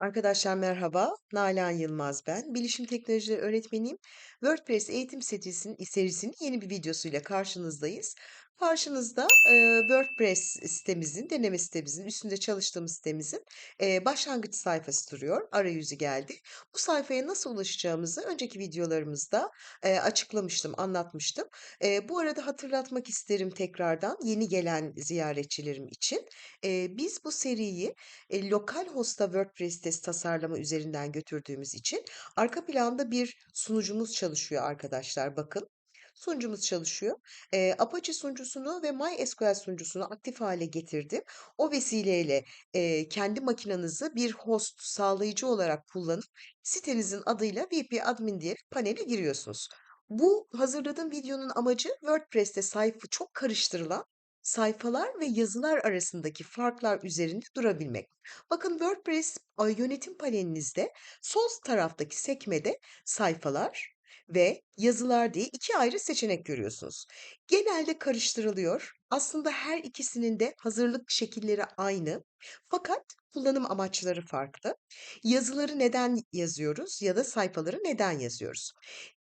Arkadaşlar merhaba, Nalan Yılmaz ben. Bilişim teknolojileri öğretmeniyim. WordPress eğitim serisinin, serisinin yeni bir videosuyla karşınızdayız. Karşınızda e, WordPress sitemizin, deneme sitemizin, üstünde çalıştığımız sitemizin e, başlangıç sayfası duruyor. Arayüzü geldi. Bu sayfaya nasıl ulaşacağımızı önceki videolarımızda e, açıklamıştım, anlatmıştım. E, bu arada hatırlatmak isterim tekrardan yeni gelen ziyaretçilerim için. E, biz bu seriyi e, lokal hostta WordPress sitesi tasarlama üzerinden götürdüğümüz için arka planda bir sunucumuz çalışıyor arkadaşlar. Bakın. Sunucumuz çalışıyor. Eee, Apache sunucusunu ve MySQL sunucusunu aktif hale getirdim. O vesileyle eee, kendi makinenizi bir host sağlayıcı olarak kullanıp sitenizin adıyla VP Admin diye panele giriyorsunuz. Bu hazırladığım videonun amacı WordPress'te sayfa çok karıştırılan sayfalar ve yazılar arasındaki farklar üzerinde durabilmek. Bakın WordPress yönetim panelinizde sol taraftaki sekmede sayfalar ve yazılar diye iki ayrı seçenek görüyorsunuz. Genelde karıştırılıyor. Aslında her ikisinin de hazırlık şekilleri aynı. Fakat kullanım amaçları farklı. Yazıları neden yazıyoruz ya da sayfaları neden yazıyoruz?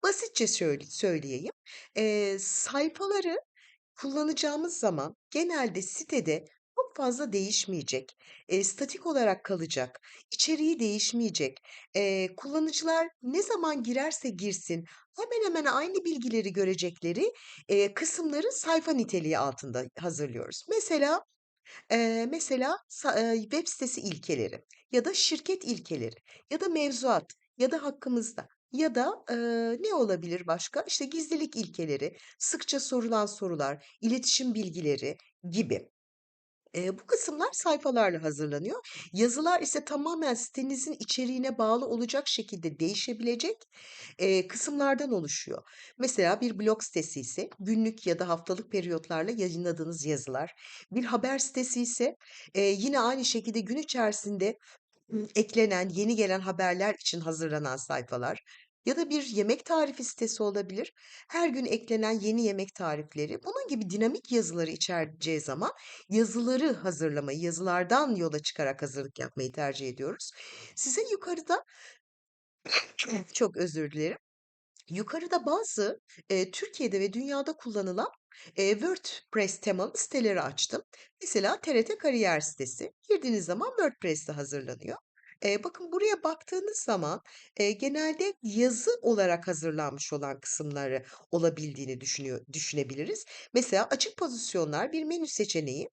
Basitçe söyleyeyim. Eee, sayfaları Kullanacağımız zaman genelde sitede fazla değişmeyecek, eee, statik olarak kalacak, içeriği değişmeyecek. Eee, kullanıcılar ne zaman girerse girsin hemen hemen aynı bilgileri görecekleri, eee, kısımları sayfa niteliği altında hazırlıyoruz. Mesela Eee, mesela eee, web sitesi ilkeleri ya da şirket ilkeleri ya da mevzuat ya da hakkımızda ya da, eee, ne olabilir başka? İşte gizlilik ilkeleri, sıkça sorulan sorular, iletişim bilgileri gibi. Eee, bu kısımlar sayfalarla hazırlanıyor. Yazılar ise tamamen sitenizin içeriğine bağlı olacak şekilde değişebilecek, eee, kısımlardan oluşuyor. Mesela bir blog sitesi ise günlük ya da haftalık periyotlarla yayınladığınız yazılar. Bir haber sitesi ise, eee, yine aynı şekilde gün içerisinde eklenen, yeni gelen haberler için hazırlanan sayfalar ya da bir yemek tarifi sitesi olabilir. Her gün eklenen yeni yemek tarifleri, bunun gibi dinamik yazıları içereceği zaman yazıları hazırlamayı, yazılardan yola çıkarak hazırlık yapmayı tercih ediyoruz. Size yukarıda çok özür dilerim. Yukarıda bazı, eee, Türkiye'de ve dünyada kullanılan, eee, WordPress temalı siteleri açtım. Mesela TRT Kariyer sitesi. Girdiğiniz zaman WordPress'te hazırlanıyor. Eee, bakın buraya baktığınız zaman, eee, genelde yazı olarak hazırlanmış olan kısımları olabildiğini düşünüyor düşünebiliriz. Mesela açık pozisyonlar bir menü seçeneği.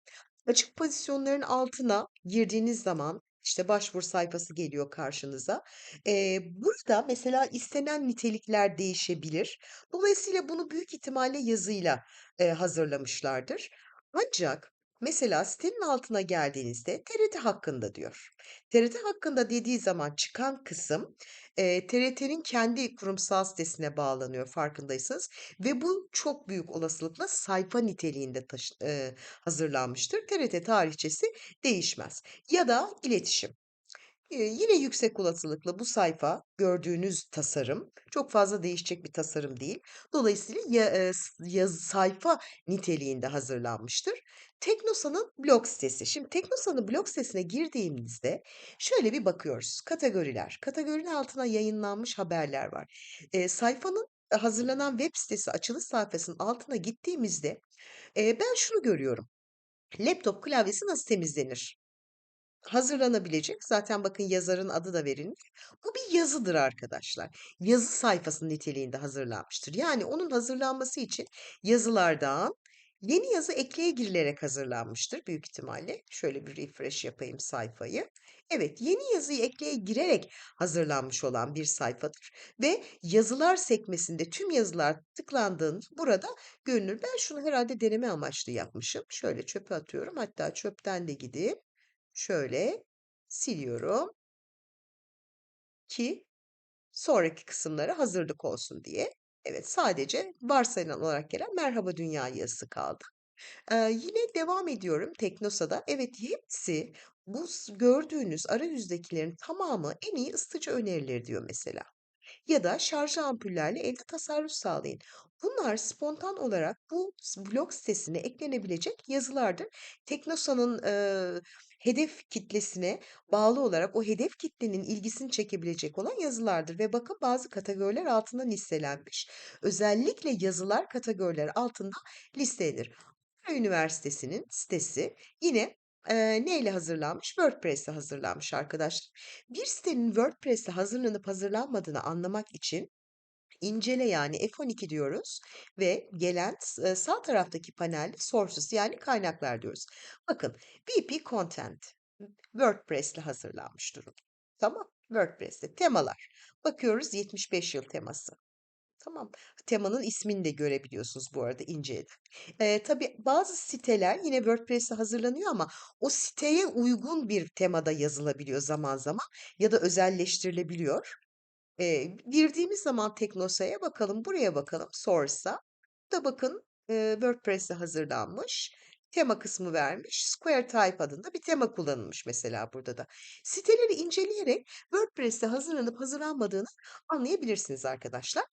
Açık pozisyonların altına girdiğiniz zaman, işte, başvuru sayfası geliyor karşınıza. Eee, burada mesela istenen nitelikler değişebilir. Dolayısıyla bunu büyük ihtimalle yazıyla, eee, hazırlamışlardır. Ancak mesela sitenin altına geldiğinizde TRT hakkında diyor. TRT hakkında dediği zaman çıkan kısım, eee, TRT'nin kendi kurumsal sitesine bağlanıyor farkındaysanız ve bu çok büyük olasılıkla sayfa niteliğinde taşı eee, hazırlanmıştır. TRT tarihçesi değişmez. Ya da iletişim. Yine yüksek olasılıkla bu sayfa, gördüğünüz tasarım çok fazla değişecek bir tasarım değil. Dolayısıyla ya yaz sayfa niteliğinde hazırlanmıştır. Teknosa'nın blog sitesi. Şimdi Teknosa'nın blog sitesine girdiğimizde şöyle bir bakıyoruz. Kategoriler. Kategorinin altına yayınlanmış haberler var. Eee, sayfanın hazırlanan web sitesi açılış sayfasının altına gittiğimizde, eee, ben şunu görüyorum. Laptop klavyesi nasıl temizlenir? Hazırlanabilecek, zaten bakın yazarın adı da verilmiş. Bu bir yazıdır arkadaşlar. Yazı sayfası niteliğinde hazırlanmıştır. Yani onun hazırlanması için yazılardan yeni yazı ekleye girilerek hazırlanmıştır büyük ihtimalle. Şöyle bir refresh yapayım sayfayı. Evet, yeni yazıyı ekleye girerek hazırlanmış olan bir sayfadır ve yazılar sekmesinde tüm yazılar tıklandığında burada görünür. Ben şunu herhalde deneme amaçlı yapmışım. Şöyle çöpe atıyorum. Hatta çöpten de gidip Şöyle siliyorum ki sonraki kısımlara hazırlık olsun diye. Evet, sadece varsayılan olarak gelen merhaba dünya yazısı kaldı. Eee, yine devam ediyorum Teknosa'da. Evet, hepsi bu gördüğünüz arayüzdekilerin tamamı en iyi ısıtıcı önerileri diyor mesela. Ya da şarjlı ampullerle evde tasarruf sağlayın. Bunlar spontan olarak bu blog sitesine eklenebilecek yazılardır. Teknosa'nın, hedef kitlesine bağlı olarak o hedef kitlenin ilgisini çekebilecek olan yazılardır ve bakın bazı kategoriler altında listelenmiş. Özellikle yazılar kategoriler altında listelenir. Üniversitesi'nin sitesi yine eee, neyle hazırlanmış? WordPress'le hazırlanmış arkadaşlar. Bir sitenin WordPress'le hazırlanıp hazırlanmadığını anlamak için incele yani F12 diyoruz ve gelen e, sağ taraftaki panelde sources yani kaynaklar diyoruz. Bakın WP Content WordPress'le hazırlanmış durum. Tamam. WordPress'te temalar. Bakıyoruz 75 yıl teması. Tamam. Temanın ismini de görebiliyorsunuz bu arada inceleden. Ee, tabii bazı siteler yine WordPress'e hazırlanıyor ama o siteye uygun bir temada yazılabiliyor zaman zaman ya da özelleştirilebiliyor. Eee, girdiğimiz zaman Teknosa'ya bakalım, buraya bakalım, Source'a. Da bakın eee, WordPress'e hazırlanmış. Tema kısmı vermiş. Square Type adında bir tema kullanılmış mesela burada da. Siteleri inceleyerek WordPress'te hazırlanıp hazırlanmadığını anlayabilirsiniz arkadaşlar.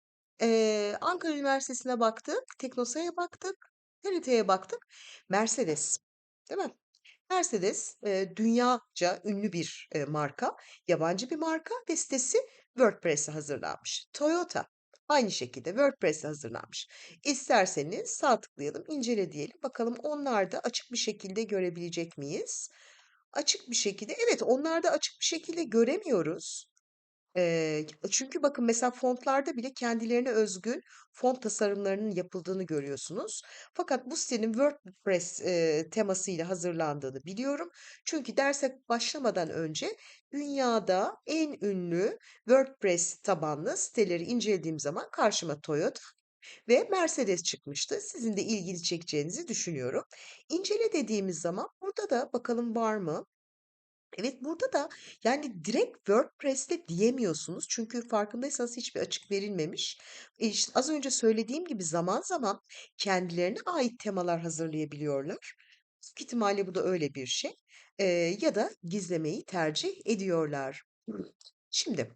Eee, Ankara Üniversitesi'ne baktık, Teknosa'ya baktık, TRT'ye baktık. Mercedes, değil mi? Mercedes e, dünyaca ünlü bir e, marka, yabancı bir marka ve sitesi WordPress'e hazırlanmış. Toyota aynı şekilde WordPress'e hazırlanmış. İsterseniz sağ tıklayalım, incele diyelim. Bakalım onlarda açık bir şekilde görebilecek miyiz? Açık bir şekilde, evet onlarda açık bir şekilde göremiyoruz. Çünkü bakın mesela fontlarda bile kendilerine özgü font tasarımlarının yapıldığını görüyorsunuz. Fakat bu sitenin WordPress eee, temasıyla hazırlandığını biliyorum. Çünkü derse başlamadan önce dünyada en ünlü WordPress tabanlı siteleri incelediğim zaman karşıma Toyota ve Mercedes çıkmıştı. Sizin de ilgili çekeceğinizi düşünüyorum. İncele dediğimiz zaman burada da bakalım var mı? Evet, burada da yani direkt WordPress'te diyemiyorsunuz. Çünkü farkındaysanız hiçbir açık verilmemiş. E, işte az önce söylediğim gibi zaman zaman kendilerine ait temalar hazırlayabiliyorlar. Büyük ihtimalle bu da öyle bir şey. Eee, ya da gizlemeyi tercih ediyorlar. Şimdi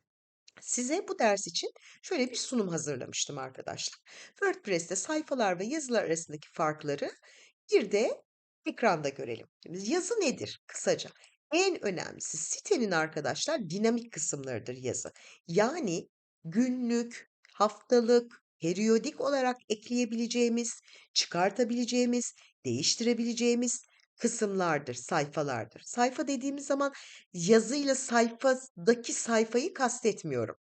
size bu ders için şöyle bir sunum hazırlamıştım arkadaşlar. WordPress'te sayfalar ve yazılar arasındaki farkları bir de ekranda görelim. Şimdi yazı nedir? Kısaca. En önemlisi sitenin arkadaşlar dinamik kısımlarıdır yazı. Yani günlük, haftalık, periyodik olarak ekleyebileceğimiz, çıkartabileceğimiz, değiştirebileceğimiz kısımlardır, sayfalardır. Sayfa dediğimiz zaman yazıyla sayfadaki sayfayı kastetmiyorum.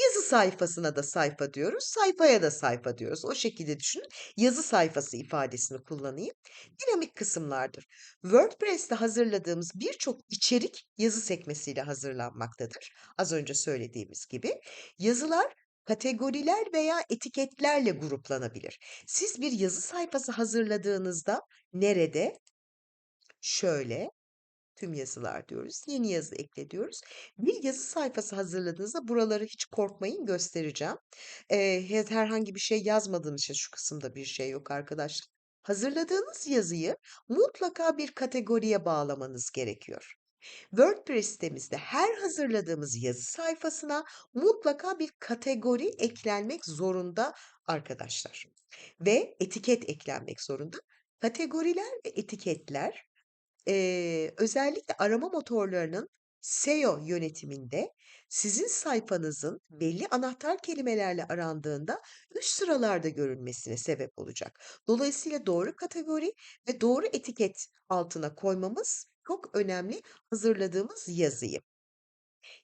Yazı sayfasına da sayfa diyoruz, sayfaya da sayfa diyoruz. O şekilde düşünün. Yazı sayfası ifadesini kullanayım. Dinamik kısımlardır. WordPress'te hazırladığımız birçok içerik yazı sekmesiyle hazırlanmaktadır. Az önce söylediğimiz gibi. Yazılar kategoriler veya etiketlerle gruplanabilir. Siz bir yazı sayfası hazırladığınızda nerede? Şöyle tüm yazılar diyoruz. Yeni yazı ekle diyoruz. Bir yazı sayfası hazırladığınızda buraları hiç korkmayın göstereceğim. He- herhangi bir şey yazmadığım için şu kısımda bir şey yok arkadaşlar. Hazırladığınız yazıyı mutlaka bir kategoriye bağlamanız gerekiyor. WordPress sitemizde her hazırladığımız yazı sayfasına mutlaka bir kategori eklenmek zorunda arkadaşlar. Ve etiket eklenmek zorunda. Kategoriler ve etiketler Eee, özellikle arama motorlarının SEO yönetiminde sizin sayfanızın belli anahtar kelimelerle arandığında üst sıralarda görünmesine sebep olacak. Dolayısıyla doğru kategori ve doğru etiket altına koymamız çok önemli hazırladığımız yazıyı.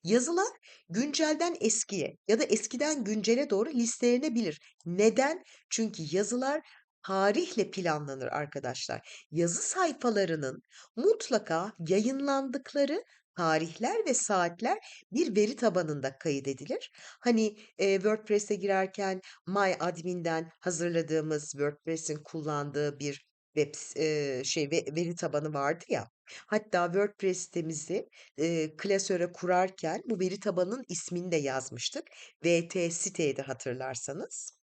Yazılar güncelden eskiye ya da eskiden güncele doğru listelenebilir. Neden? Çünkü yazılar tarihle planlanır arkadaşlar. Yazı sayfalarının mutlaka yayınlandıkları tarihler ve saatler bir veri tabanında kaydedilir. Hani e, WordPress'e girerken MyAdmin'den hazırladığımız WordPress'in kullandığı bir web e, şey ve veri tabanı vardı ya. Hatta WordPress sitemizi eee, klasöre kurarken bu veri tabanının ismini de yazmıştık. VT siteydi hatırlarsanız.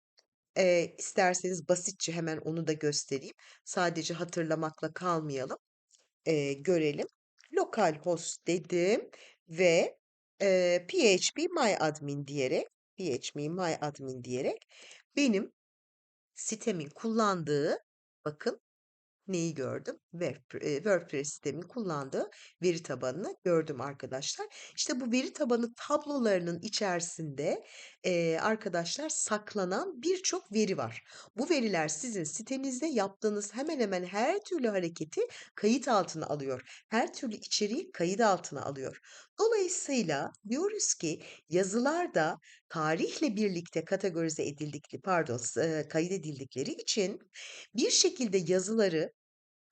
Eee, isterseniz basitçe hemen onu da göstereyim. Sadece hatırlamakla kalmayalım. Eee, görelim. Localhost dedim ve eee PHP myadmin diyerek PHP myadmin diyerek benim sitemin kullandığı bakın neyi gördüm? Eee, WordPress sistemin kullandığı veri tabanını gördüm arkadaşlar. İşte bu veri tabanı tablolarının içerisinde, eee, arkadaşlar saklanan birçok veri var. Bu veriler sizin sitenizde yaptığınız hemen hemen her türlü hareketi kayıt altına alıyor. Her türlü içeriği kayıt altına alıyor. Dolayısıyla diyoruz ki yazılar da tarihle birlikte kategorize edildikli pardon, s eee, kaydedildikleri için bir şekilde yazıları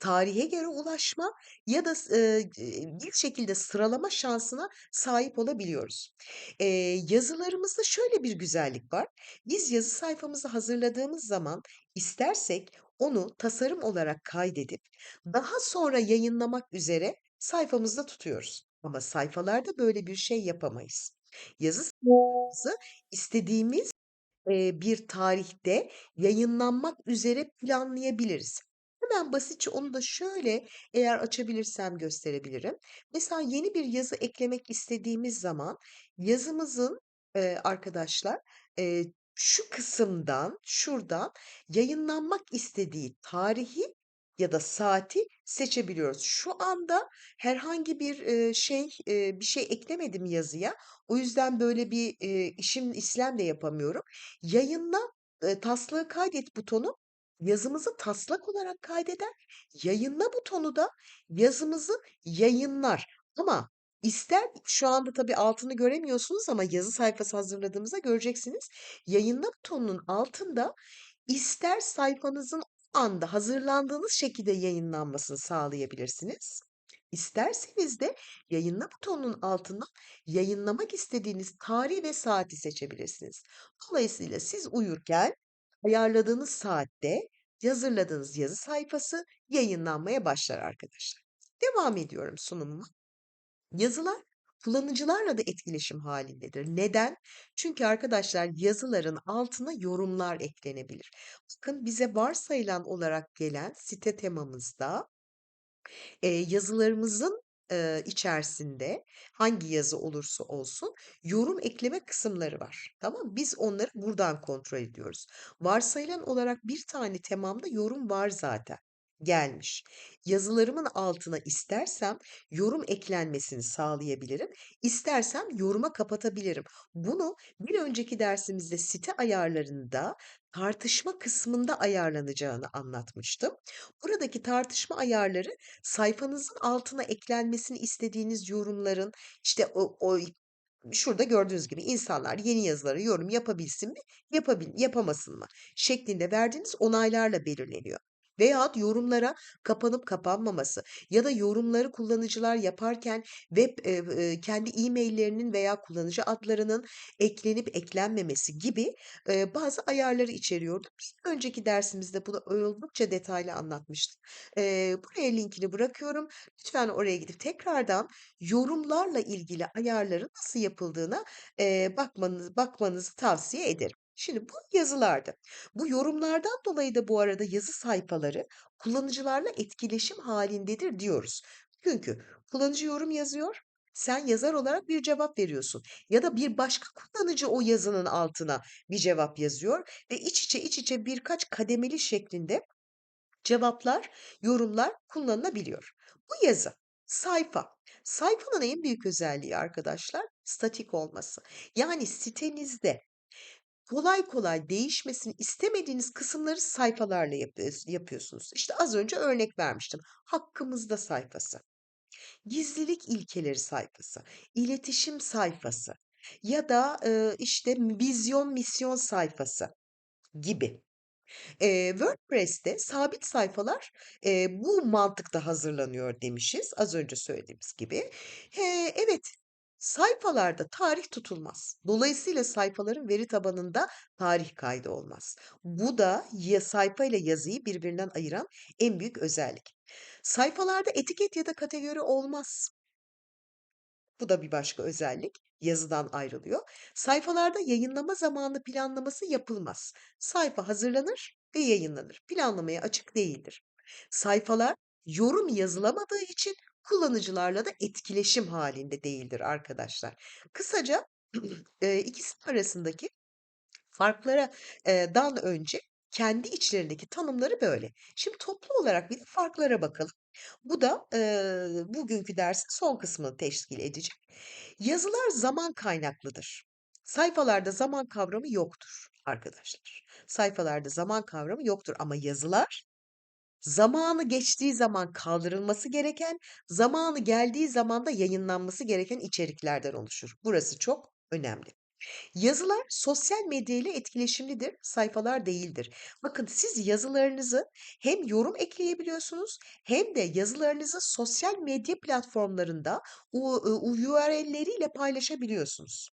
tarihe göre ulaşma ya da eee, bir şekilde sıralama şansına sahip olabiliyoruz. Eee, yazılarımızda şöyle bir güzellik var. Biz yazı sayfamızı hazırladığımız zaman istersek onu tasarım olarak kaydedip daha sonra yayınlamak üzere sayfamızda tutuyoruz. Ama sayfalarda böyle bir şey yapamayız. Yazı sayfamızı istediğimiz, bir tarihte yayınlanmak üzere planlayabiliriz. Hemen basitçe onu da şöyle eğer açabilirsem gösterebilirim. Mesela yeni bir yazı eklemek istediğimiz zaman yazımızın, eee, arkadaşlar, eee, şu kısımdan, şuradan yayınlanmak istediği tarihi ya da saati seçebiliyoruz. Şu anda herhangi bir, eee, şey, eee, bir şey eklemedim yazıya. O yüzden böyle bir, eee, işim işlem de yapamıyorum. Yayınla, eee, taslağı kaydet butonu yazımızı taslak olarak kaydeder. Yayınla butonu da yazımızı yayınlar. Ama ister şu anda tabii altını göremiyorsunuz ama yazı sayfası hazırladığımızda göreceksiniz. Yayınla butonunun altında ister sayfanızın o anda hazırlandığınız şekilde yayınlanmasını sağlayabilirsiniz. İsterseniz de yayınla butonunun altından yayınlamak istediğiniz tarih ve saati seçebilirsiniz. Dolayısıyla siz uyurken ayarladığınız saatte hazırladığınız yazı sayfası yayınlanmaya başlar arkadaşlar. Devam ediyorum sunumuma. Yazılar kullanıcılarla da etkileşim halindedir. Neden? Çünkü arkadaşlar yazıların altına yorumlar eklenebilir. Bakın bize varsayılan olarak gelen site temamızda Eee, yazılarımızın, eee, içerisinde hangi yazı olursa olsun yorum ekleme kısımları var. Tamam? Biz onları buradan kontrol ediyoruz. Varsayılan olarak bir tane temamda yorum var zaten, gelmiş. Yazılarımın altına istersem yorum eklenmesini sağlayabilirim. İstersem yoruma kapatabilirim. Bunu bir önceki dersimizde site ayarlarında tartışma kısmında ayarlanacağını anlatmıştım. Buradaki tartışma ayarları sayfanızın altına eklenmesini istediğiniz yorumların, işte, o o şurada gördüğünüz gibi insanlar yeni yazılara yorum yapabilsin mi, yapabil yapamasın mı şeklinde verdiğiniz onaylarla belirleniyor. Veyahut yorumlara kapanıp kapanmaması ya da yorumları kullanıcılar yaparken web eee, eee, kendi e-mail'lerinin veya kullanıcı adlarının eklenip eklenmemesi gibi, eee, bazı ayarları içeriyordu. Bir önceki dersimizde bunu oldukça detaylı anlatmıştım. Eee, buraya linkini bırakıyorum. Lütfen oraya gidip tekrardan yorumlarla ilgili ayarların nasıl yapıldığına, eee, bakmanız bakmanızı tavsiye ederim. Şimdi bu yazılardı. Bu yorumlardan dolayı da bu arada yazı sayfaları kullanıcılarla etkileşim halindedir diyoruz. Çünkü kullanıcı yorum yazıyor, sen yazar olarak bir cevap veriyorsun ya da bir başka kullanıcı o yazının altına bir cevap yazıyor ve iç içe, iç içe birkaç kademeli şeklinde cevaplar, yorumlar kullanılabiliyor. Bu yazı, sayfa. Sayfanın en büyük özelliği arkadaşlar statik olması. Yani sitenizde kolay kolay değişmesini istemediğiniz kısımları sayfalarla yapıyors yapıyorsunuz. İşte az önce örnek vermiştim. Hakkımızda sayfası, gizlilik ilkeleri sayfası, iletişim sayfası ya da, eee, işte, vizyon, misyon sayfası gibi. Eee, WordPress'te sabit sayfalar, eee, bu mantıkta hazırlanıyor demişiz, az önce söylediğimiz gibi. Eee, evet, sayfalarda tarih tutulmaz. Dolayısıyla sayfaların veri tabanında tarih kaydı olmaz. Bu da ya sayfa ile yazıyı birbirinden ayıran en büyük özellik. Sayfalarda etiket ya da kategori olmaz. Bu da bir başka özellik. Yazıdan ayrılıyor. Sayfalarda yayınlama zamanı planlaması yapılmaz. Sayfa hazırlanır ve yayınlanır. Planlamaya açık değildir. Sayfalar yorum yazılamadığı için kullanıcılarla da etkileşim halinde değildir arkadaşlar. Kısaca eee, ikisi arasındaki farklara eee, dan önce kendi içlerindeki tanımları böyle. Şimdi toplu olarak bir de farklara bakalım. Bu da, eee, bugünkü dersin son kısmını teşkil edecek. Yazılar zaman kaynaklıdır. Sayfalarda zaman kavramı yoktur arkadaşlar. Sayfalarda zaman kavramı yoktur ama yazılar zamanı geçtiği zaman kaldırılması gereken, zamanı geldiği zaman da yayınlanması gereken içeriklerden oluşur. Burası çok önemli. Yazılar sosyal medya ile etkileşimlidir, sayfalar değildir. Bakın siz yazılarınızı hem yorum ekleyebiliyorsunuz hem de yazılarınızı sosyal medya platformlarında URL'leriyle paylaşabiliyorsunuz.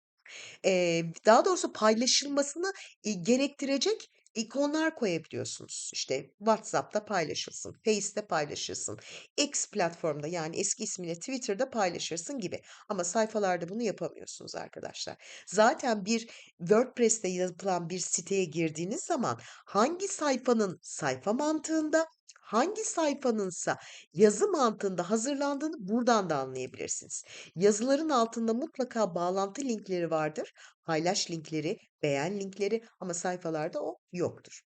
Eee, daha doğrusu paylaşılmasını, iii, gerektirecek ikonlar koyabiliyorsunuz. İşte WhatsApp'ta paylaşılsın, Face'te paylaşılsın, X platformda yani eski ismiyle Twitter'da paylaşırsın gibi ama sayfalarda bunu yapamıyorsunuz arkadaşlar. Zaten bir WordPress'te yapılan bir siteye girdiğiniz zaman hangi sayfanın sayfa mantığında, hangi sayfanınsa yazı mantığında hazırlandığını buradan da anlayabilirsiniz. Yazıların altında mutlaka bağlantı linkleri vardır. Paylaş linkleri, beğen linkleri ama sayfalarda o yoktur.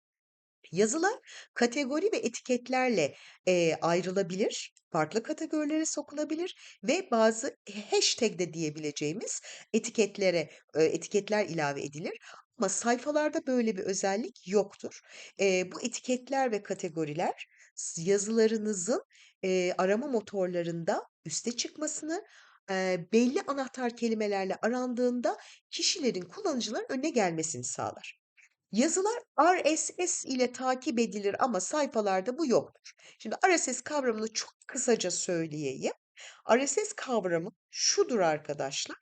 Yazılar kategori ve etiketlerle, eee, ayrılabilir, farklı kategorilere sokulabilir ve bazı hashtag de diyebileceğimiz etiketlere, eee, etiketler ilave edilir ama sayfalarda böyle bir özellik yoktur. Eee, bu etiketler ve kategoriler yazılarınızın, eee, arama motorlarında üste çıkmasını, eee, belli anahtar kelimelerle arandığında kişilerin, kullanıcıların önüne gelmesini sağlar. Yazılar RSS ile takip edilir ama sayfalarda bu yoktur. Şimdi RSS kavramını çok kısaca söyleyeyim. RSS kavramı şudur arkadaşlar.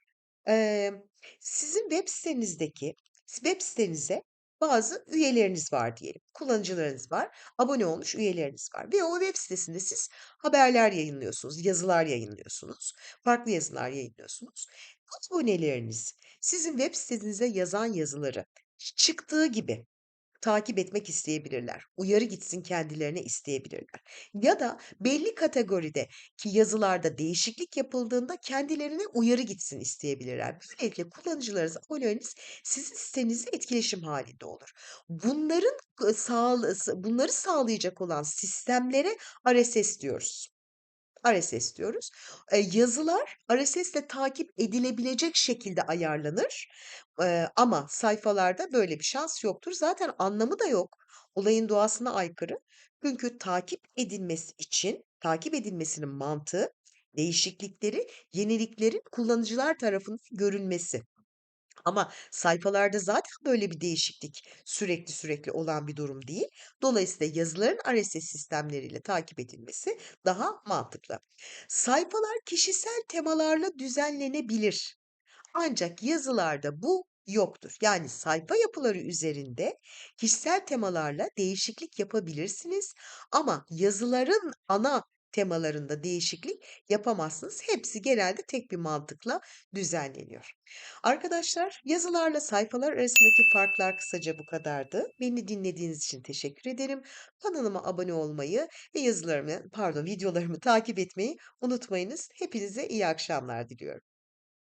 Emm, sizin web sitenizdeki web sitenize bazı üyeleriniz var diyelim, kullanıcılarınız var, abone olmuş üyeleriniz var ve o web sitesinde siz haberler yayınlıyorsunuz, yazılar yayınlıyorsunuz, farklı yazılar yayınlıyorsunuz. Aboneleriniz sizin web sitenize yazan yazıları çıktığı gibi takip etmek isteyebilirler. Uyarı gitsin kendilerine isteyebilirler ya da belli kategorideki yazılarda değişiklik yapıldığında kendilerine uyarı gitsin isteyebilirler. Böylelikle kullanıcılarınız, aboneleriniz sizin sitenizle etkileşim hâlinde olur. Bunların sı bunları sağlayacak olan sistemlere RSS diyoruz. RSS diyoruz. Eee, yazılar RSS'le takip edilebilecek şekilde ayarlanır, eee, ama sayfalarda böyle bir şans yoktur. Zaten anlamı da yok. Olayın doğasına aykırı. Çünkü takip edilmesi için, takip edilmesinin mantığı değişiklikleri, yeniliklerin kullanıcılar tarafından görülmesi. Ama sayfalarda zaten böyle bir değişiklik sürekli sürekli olan bir durum değil. Dolayısıyla yazıların RSS sistemleriyle takip edilmesi daha mantıklı. Sayfalar kişisel temalarla düzenlenebilir ancak yazılarda bu yoktur. Yani sayfa yapıları üzerinde kişisel temalarla değişiklik yapabilirsiniz ama yazıların ana temalarında değişiklik yapamazsınız. Hepsi genelde tek bir mantıkla düzenleniyor. Arkadaşlar, yazılarla sayfalar arasındaki farklar kısaca bu kadardı. Beni dinlediğiniz için teşekkür ederim. Kanalıma abone olmayı ve yazılarımı, pardon videolarımı takip etmeyi unutmayınız. Hepinize iyi akşamlar diliyorum.